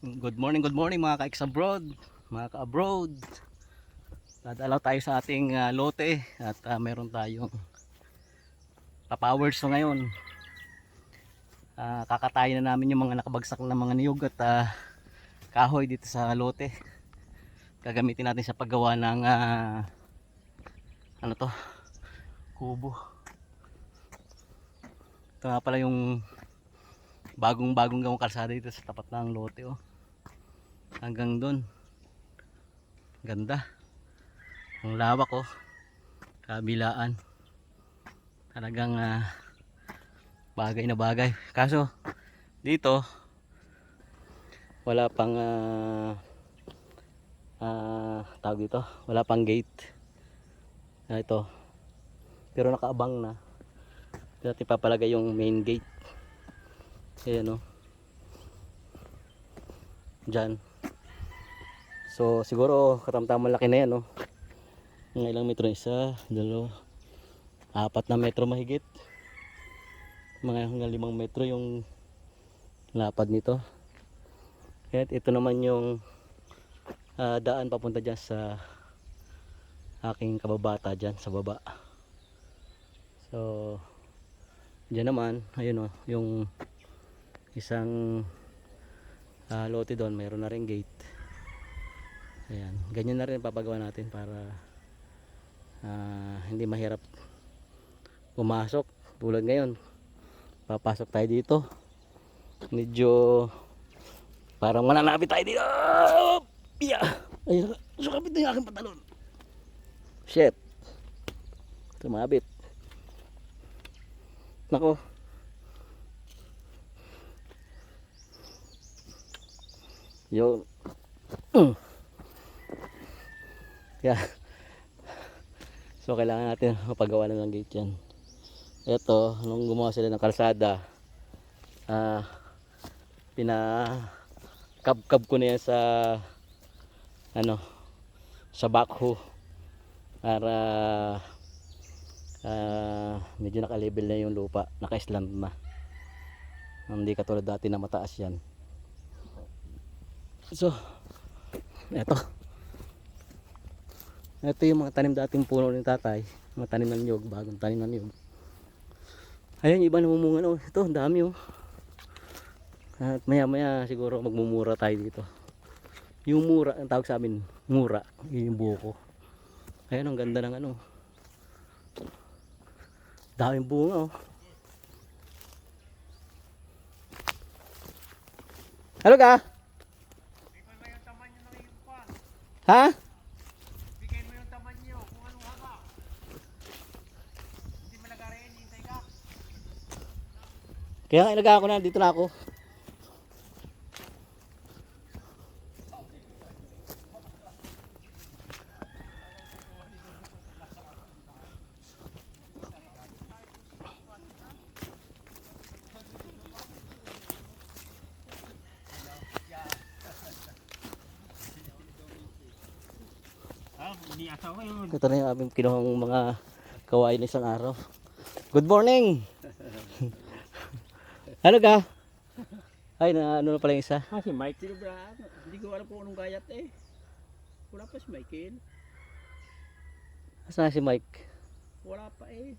Good morning, good morning mga ka abroad, mga ka-abroad. Dadalaw tayo sa ating ah, lote at ah, meron tayong papowers so ngayon. Ah, kakatayin na namin yung mga nakabagsak na mga niyog at ah, kahoy dito sa lote. Gagamitin natin sa paggawa ng ah, ano to? Kubo. Ito nga pala yung bagong bagong gawang kalsada dito sa tapat ng lote oh. Hanggang doon. Ganda. Ang lawak oh. Kabilaan. Talagang ah, bagay na bagay. Kaso dito wala pang ah ah, tawag dito, wala pang gate. Ah, ito. Pero nakaabang na. Dati papalagay yung main gate. Ayan o. Diyan. So siguro katamtaman laki na yan o. Mga ilang metro isa, dalawa, apat na metro mahigit. Mga hanggang limang metro yung lapad nito. At ito naman yung ah, daan papunta dyan sa aking kababata dyan sa baba. So, dyan naman, ayun o, yung isang ah, lote doon mayroon na rin gate ayan. Ganyan na rin papagawa natin para ah, hindi mahirap pumasok. Tulad ngayon papasok tayo dito. Medyo parang mananapit tayo dito. Yeah. ay sukapit na yung aking pantalon. Shit! Tumabit. Nako Yun. Mm. Yeah. So kailangan natin mapagawa na ng gate yan. Ito, nung gumawa sila ng kalsada, ah, pina kab-kab ko na yan sa ano, sa backhoe para ah, medyo naka-level na yung lupa, naka-slant na. Hindi katulad dati na mataas yan. So, eto. Ito yung mga tanim dating puno ng tatay. Mga tanim ng nyog, bagong tanim ng nyog. Ayun, iba namumunga na. oh. Ito, ang dami oh. At maya maya siguro magmumura tayo dito. Yung mura, ang tawag sa amin, mura, yun yung buko. Ayun, ang ganda ng ano. Daming bunga oh. Hello ka? Ha? Bigay mo yung tamanyo kung anong haba. Hindi malagarin, hintay ka. Kaya nga ilaga ako na, dito na ako. Ko. Ito na yung aming kinuhang mga kawain isang araw. Good morning! Ano ka? Ay, na ano na pala yung isa? Ah, si Michael bra. Hindi ko alam kung anong gayat eh. Wala pa si Michael. Asan na si Mike? Wala pa eh.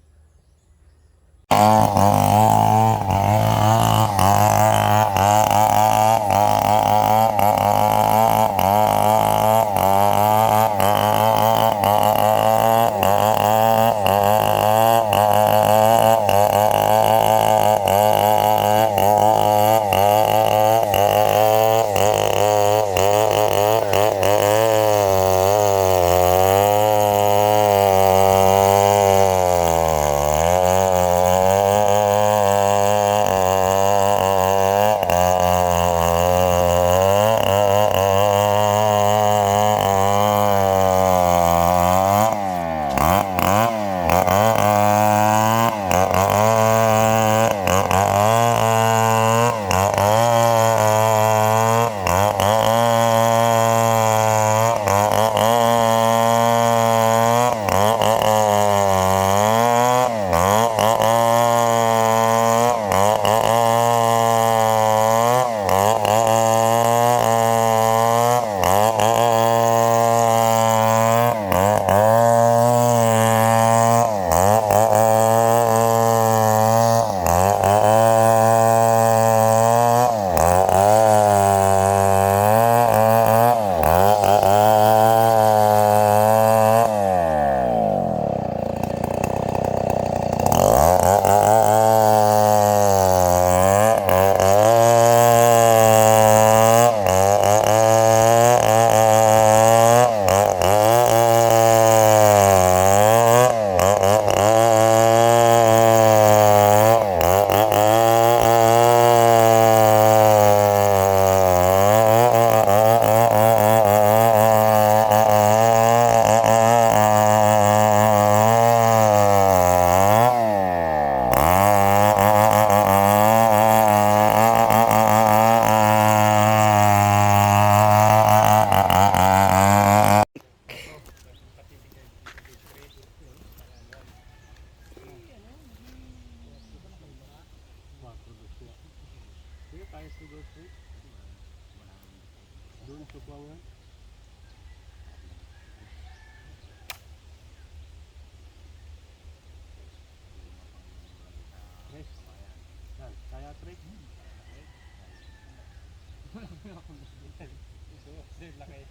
Laki.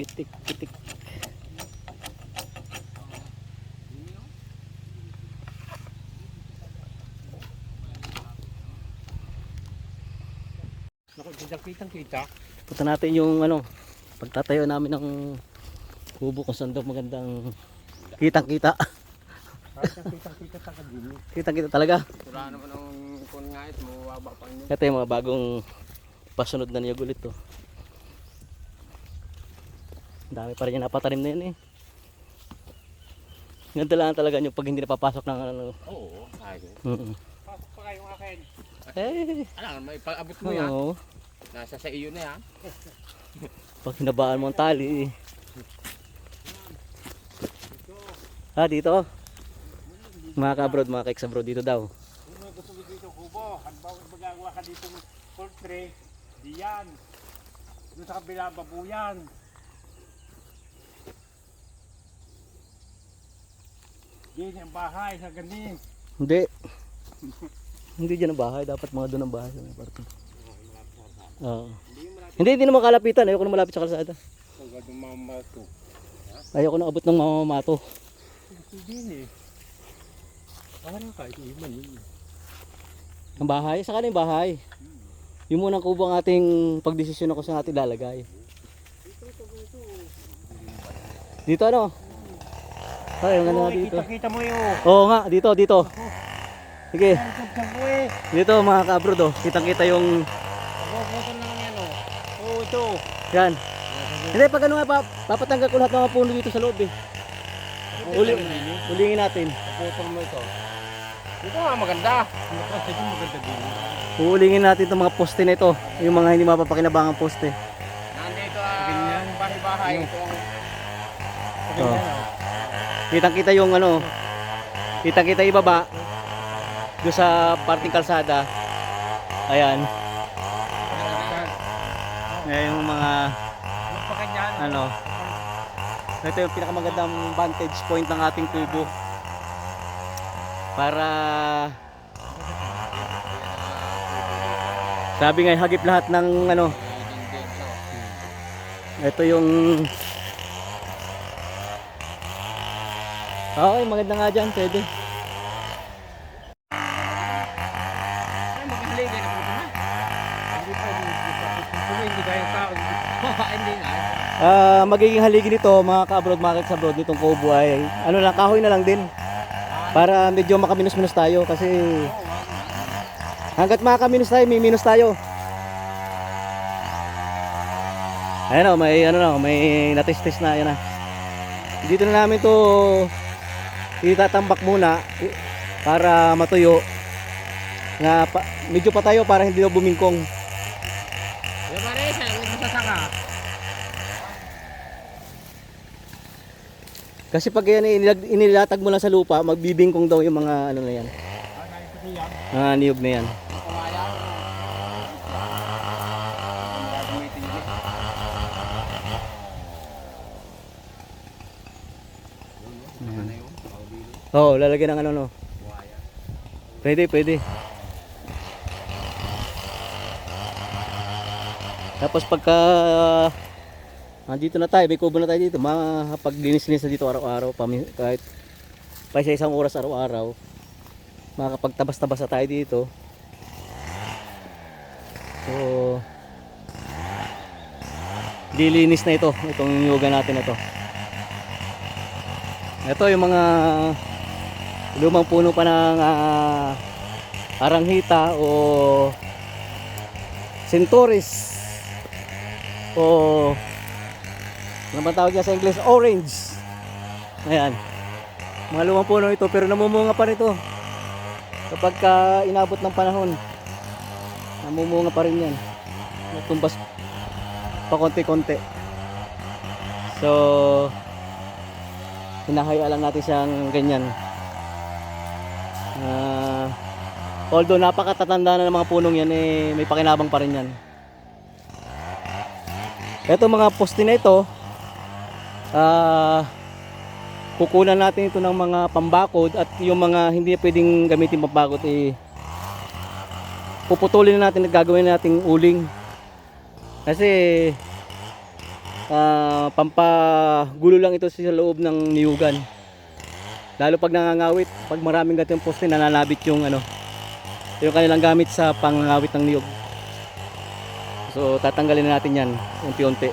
Pitik, Naku, kitang kitang kita. Punta natin yung ano, pagtatayo namin ng kubo kung saan daw magandang kitang kita. Kitang kita sa kadini. kitang kita talaga. Wala naman ang kun nga ito, mababa pa inyo. Ito yung mga bagong pasunod na niyog ulit to. Ang dami pa rin yung napatanim na yun eh. Ganda lang talaga yung pag hindi napapasok ng ano. Oo, ay. Mm Pasok pa kayong akin. Eh, Ano, may pag-abot mo yan. oo. Nasa sa iyo na yan. Pag hinabaan mo ang tali eh. Ah, dito. Mga ka-abroad, mga ka-ex-abroad dito daw. Kung may gusto dito kubo, halimbawa magagawa ka dito ng poultry, diyan. Doon sa kabila, babuyan. Diyan ang bahay sa ganing. Hindi. hindi dyan ang bahay. Dapat mga doon ang bahay sa may parte. Oo. Hindi, hindi naman kalapitan. Ayoko na malapit sa kalsada. Ang ganda mama to. Ayoko na abot ng mamamato. Hindi eh. Parang kahit iman yun. Ang bahay? Saka na yung bahay. Yung munang kubo ang ating pagdesisyon ako sa natin lalagay. Dito ano? Ay, ang ganda nga dito. Kita-kita mo yun. Oo nga, dito, dito. Sige, dito mga ka-abroad oh. Kitang-kita yung Pupunta na lang yan oh. Oo, ito. Yan. Hindi, pag ano nga, pa, papatanggal ko lahat ng mga puno dito sa loob eh. Uli, ulingin natin. Puputol mo ito. Ito nga maganda. Kasi ito maganda din. Uulingin natin itong mga poste na ito. Yung mga hindi mapapakinabangang poste. Nandito ang bahay-bahay. Ito ang Oh. Kitang kita yung ano, kitang kita ibaba. Doon sa parting kalsada. Ayan. Yung mga ano. Ito yung pinakamagandang vantage point ng ating tubo. Para sabi nga hagip lahat ng ano. Ito yung Okay, maganda nga dyan, pwede. Ay, maghahaligi na po na. Hindi pa hindi hindi kaya tao. Hindi na. Ah, magiging haligi nito, mga ka-abroad, mga ka-abroad nitong kubo ay ano lang, kahoy na lang din. Para medyo makaminus-minus tayo kasi hanggat makakaminus tayo, may minus tayo. Ayan o, may ano na, may natistis na, yan na. Dito na namin to itatambak muna para matuyo. Na pa, medyo pa tayo para hindi daw bumingkong. Yung Marisa, huwag mo sasaka. Kasi pag yan inilag, inilatag mo lang sa lupa, magbibingkong daw yung mga ano na yan. Mga niyog na yan. Oo, oh, lalagyan ng ano no. Pwede, pwede. Tapos pagka nandito na tayo, may kubo na tayo dito, makapaglinis-linis na dito araw-araw, kahit pa sa isang oras araw-araw, makakapagtabas-tabas na tayo dito. So, dilinis na ito, itong yoga natin na to. Ito yung mga lumang puno pa ng ah, aranghita o centauris o ano ba tawag niya sa English? Orange. Ayan. Mga lumang puno ito pero namumunga pa nito kapag ka inabot ng panahon. namumunga pa rin yan. Natumbas pa konti-konti. So, hinahaya lang natin siyang ganyan. Ah, although napakatatanda na ng mga punong yan, eh, may pakinabang pa rin yan. Ito mga poste na ito, ah, kukunan natin ito ng mga pambakod at yung mga hindi pwedeng gamitin pambakod eh puputulin na natin at gagawin nating uling. Kasi ah, pampagulo lang ito sa loob ng niyugan. Lalo pag nangangawit pag maraming gatong poste nananabit yung ano yung kanilang gamit sa pangangawit ng niyog so tatanggalin na natin yan unti-unti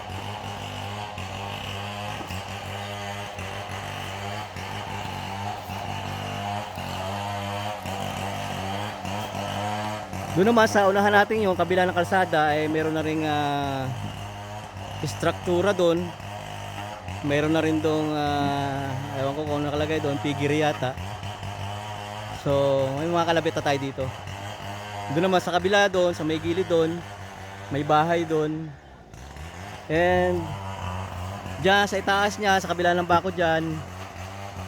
Doon naman sa unahan natin yung kabila ng kalsada ay meron na ring ah, struktura doon. Meron na rin dong ah, ewan ko kung nakalagay doon, pigiri yata. So, may mga kalabit na tayo dito. Doon naman sa kabila doon, sa may gilid doon, may bahay doon. And diyan sa itaas niya, sa kabila ng bako diyan,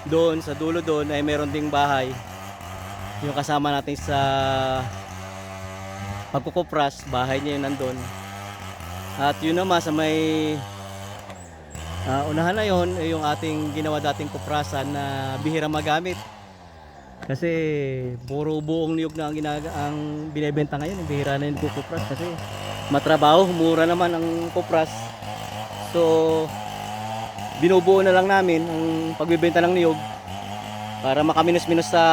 doon sa dulo doon ay meron ding bahay. Yung kasama natin sa pagkukupras, bahay niya yun nandun. At yun naman sa may ah, unahan na yun, eh, yung ating ginawa dating kuprasan na bihira magamit. Kasi puro buong niyog na ang, ginaga, ang binebenta ngayon, eh, bihira na yung kukupras kasi matrabaho, mura naman ang kupras. So, binubuo na lang namin ang pagbebenta ng niyog para makaminus-minus sa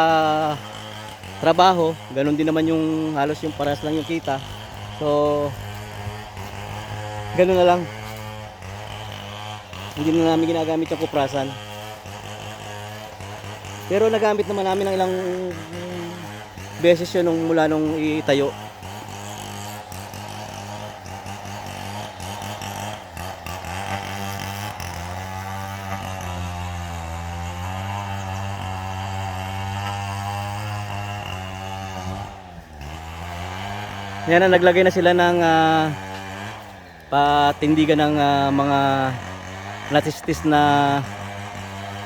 trabaho, ganun din naman yung halos yung paras lang yung kita. So, ganun na lang. Hindi na namin ginagamit yung kuprasan. Pero nagamit naman namin ng ilang beses yun nung mula nung itayo. Yan na naglagay na sila ng ah, patindigan ng ah, mga natistis na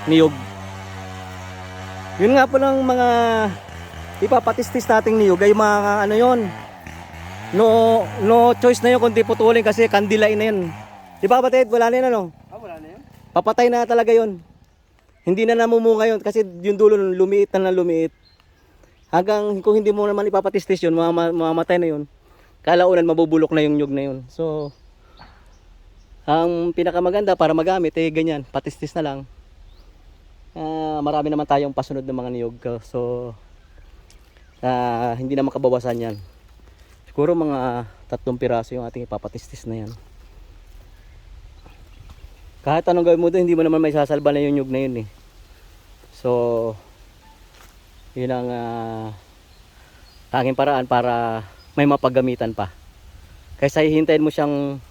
niyog. Yun nga po ng mga ipapatistis nating niyog ay mga ano yon. No no choice na yun kundi putulin kasi kandilain na yun. Di ba kapatid? Wala na yun ano? Ah, wala na yun? Papatay na talaga yon. Hindi na namumunga yun kasi yung dulo lumiit na na lumiit. Hanggang kung hindi mo naman ipapatistis yun, mamama- mamamatay na yun. Kalaunan mabubulok na yung nyug na yun. So, ang pinakamaganda para magamit eh ganyan, patistis na lang. Ah, marami naman tayong pasunod ng mga niyog. So, ah, hindi na makabawasan yan. Siguro mga tatlong piraso yung ating ipapatistis na yan. Kahit anong gawin mo doon, hindi mo naman may sasalba na yung nyug na yun eh. So, yun ang uh, tanging paraan para may mapagamitan pa. Kaysa hihintayin mo siyang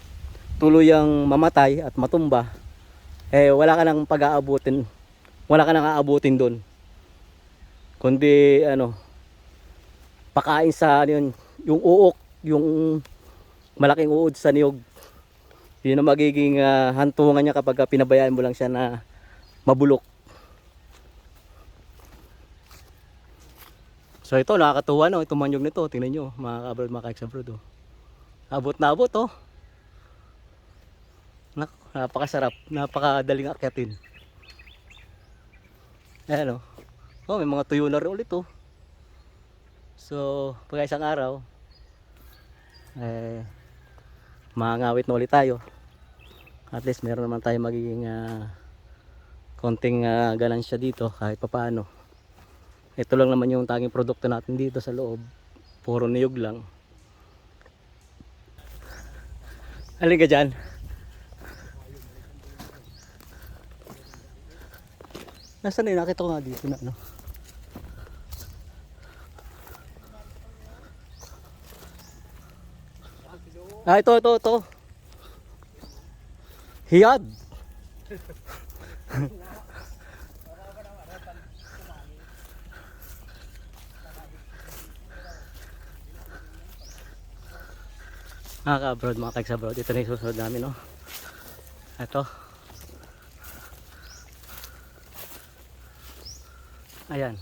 tuluyang mamatay at matumba, eh wala ka nang pag-aabutin, wala ka nang aabutin doon. Kundi ano, pakain sa ano yun, yung uok, yung malaking uod sa niyog. Yun ang magiging ah, hantungan niya kapag pinabayaan mo lang siya na mabulok. So ito nakakatuwa no, itong manyog nito, tingnan nyo mga kabrod, mga kaex-abroad oh. Abot na abot oh. Nak, napakasarap, napakadaling akyatin. Ayan oh. Oh, may mga tuyo na rin ulit oh. So, pagka isang araw, eh, mangawit na ulit tayo. At least meron naman tayo magiging ah, konting ah, ganansya dito kahit papaano. Ito lang naman yung tanging produkto natin dito sa loob. Puro niyog lang. Alin ka dyan? Nasaan na yun? Nakita ko nga dito na ano. Ah, ito, ito, ito. Hiyad. Mga ka-abroad, mga kags abroad. Ito na yung susunod namin, no? Ito. Ayan.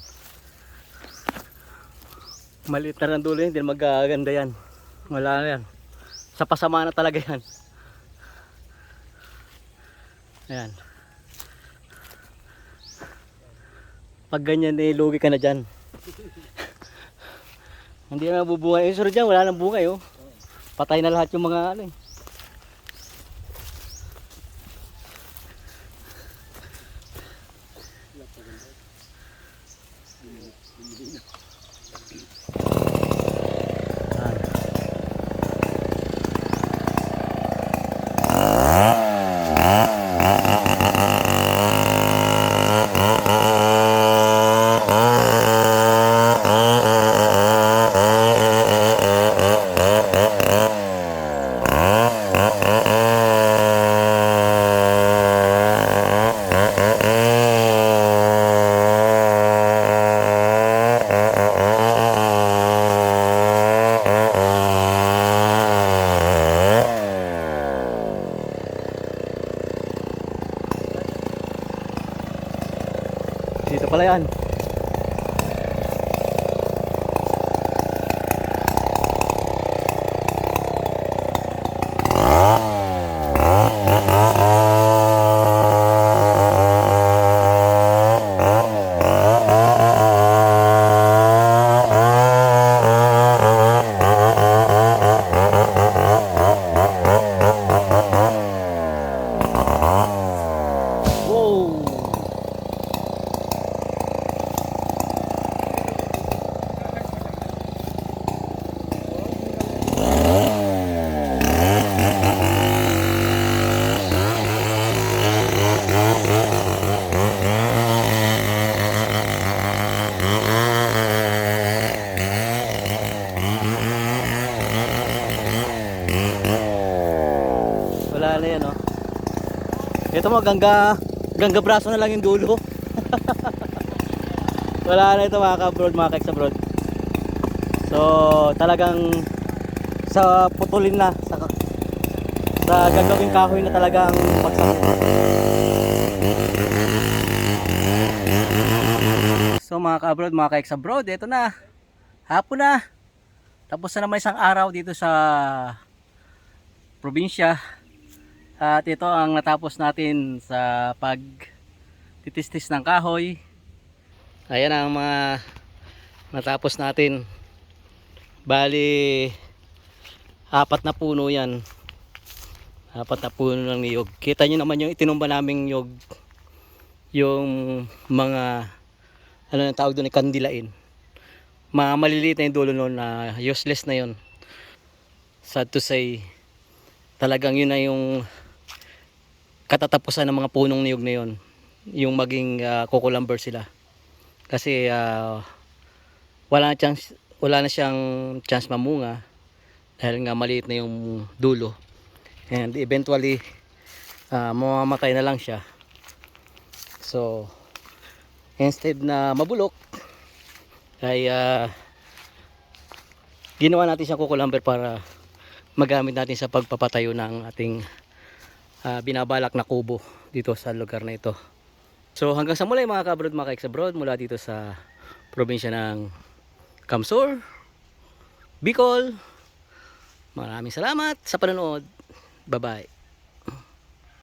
Maliit na lang dulo yun, hindi na magaganda yan. Wala na yan. Sa pasama na talaga yan. Ayan. Pag ganyan, eh, lugi ka na dyan. hindi na mabubungay. Yung sunod dyan, wala nang bungay, oh. Patay na lahat yung mga ano eh. Dito pala yan. Wow! Wala na yan, oh. Ito mo, gangga, gangga braso na lang yung dulo. Wala na ito mga ka-abroad, mga ka-ex-abroad. So, talagang sa putulin na, sa, sa gagawing kahoy na talagang pagsakit. So mga ka-abroad, mga ka-ex-abroad, ito na. Hapon na. Tapos na naman isang araw dito sa probinsya. At ito ang natapos natin sa pag titistis ng kahoy. Ayan ang mga natapos natin. Bali apat na puno yan. Apat na puno ng niyog. Kita nyo naman yung itinumba naming niyog. Yung mga ano yung tawag doon, kandilain. Mga maliliit na yung dulo noon na useless na yun. Sad to say, talagang yun na yung katatapusan ng mga punong niyog na yun. Yung maging uh, kukulamber sila. Kasi ah, wala na chance wala na siyang chance mamunga dahil nga maliit na yung dulo. And eventually ah, mamamatay na lang siya. So instead na mabulok ay ah, ginawa natin siyang kukulamber para magamit natin sa pagpapatayo ng ating ah, binabalak na kubo dito sa lugar na ito. So hanggang sa muli mga kabrod mga kaiks abroad mula dito sa probinsya ng Kamsur, Bicol. Maraming salamat sa panonood. Bye bye.